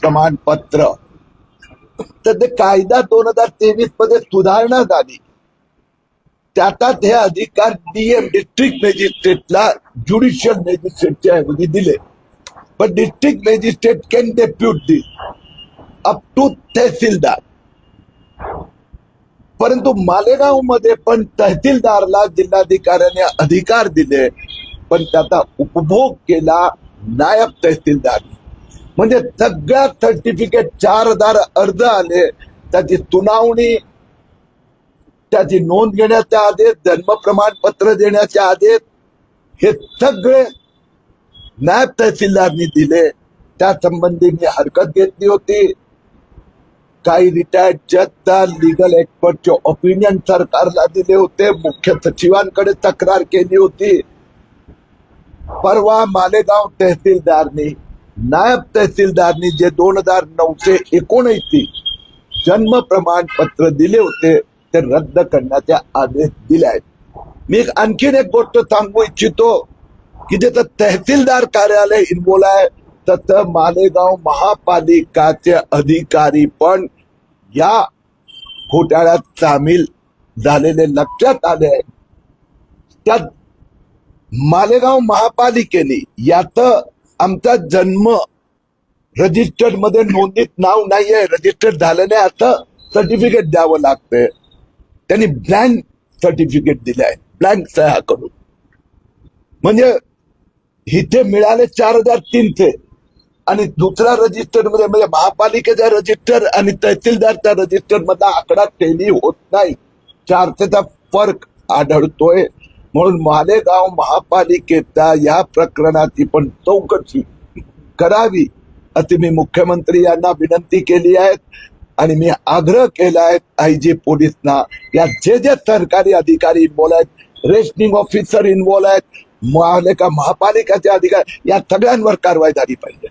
प्रमाणपत्र. तर ते कायदा दोन हजार तेवीसमध्ये सुधारणा झाली त्यातात हे अधिकार डीएम डिस्ट्रिक्ट मॅजिस्ट्रेटला ज्युडिशियल मॅजिस्ट्रेटच्या ऐवजी दिले. पण district magistrate can depute this up to tehsildar. परंतु मालेगावमध्ये पण तहसीलदारला जिल्हाधिकाऱ्याने अधिकार दिले पण त्याचा उपभोग केला नायब तहसीलदार. म्हणजे सगळ्या सर्टिफिकेट चार हजार अर्ज आले. त्याची सुनावणी त्याची नोंद घेण्याचे आदेश जन्म प्रमाणपत्र देण्याचे आदेश हे सगळे नायब तहसीलदारनी दिले. त्या संबंधी मी हरकत घेतली होती. काही रिटायर्ड जजचा लिगल एक्सपर्टचे ओपिनियन सरकारला दिले होते. मुख्य सचिवांकडे तक्रार केली होती. परवा मालेगाव तहसीलदारनी नायब तहसीलदारनी जे दोन हजार नऊशे एकोणऐंशी जन्म प्रमाणपत्र दिले होते ते रद्द करण्याचे आदेश दिले आहेत. मी एक आणखीन एक गोष्ट सांगू इच्छितो की जिथं तहसीलदार कार्यालय इन्वॉल्व आहे तसं मालेगाव महापालिकाचे अधिकारी पण या घोटाळ्यात सामील झालेले लक्षात आले आहे. त्यात मालेगाव महापालिकेने यात आमचा जन्म रजिस्टर्डमध्ये नोंदीत नाव नाहीये रजिस्टर्ड झालं नाही आता सर्टिफिकेट द्यावं लागतंय. त्यांनी ब्लँक सर्टिफिकेट दिले आहे ब्लँक सह्या करून. म्हणजे इथे मिळाले चार हजार तीनशे आणि दुसऱ्या रजिस्टरमध्ये म्हणजे महापालिकेच्या रजिस्टर आणि तहसीलदारच्या रजिस्टर मधला आकडा टेली होत नाही. चारशेचा फरक आढळतोय. म्हणून मालेगाव महापालिकेचा या प्रकरणाची पण चौकशी करावी अशी मी मुख्यमंत्री यांना विनंती केली आहे. आणि मी आग्रह केला आहे आय जी पोलिसना या जे जे सरकारी अधिकारी इन्वॉल्व आहेत रेशनिंग ऑफिसर इन्वॉल्व आहेत मालेगाव महापालिकाचे अधिकारी या सगळ्यांवर कारवाई झाली पाहिजे.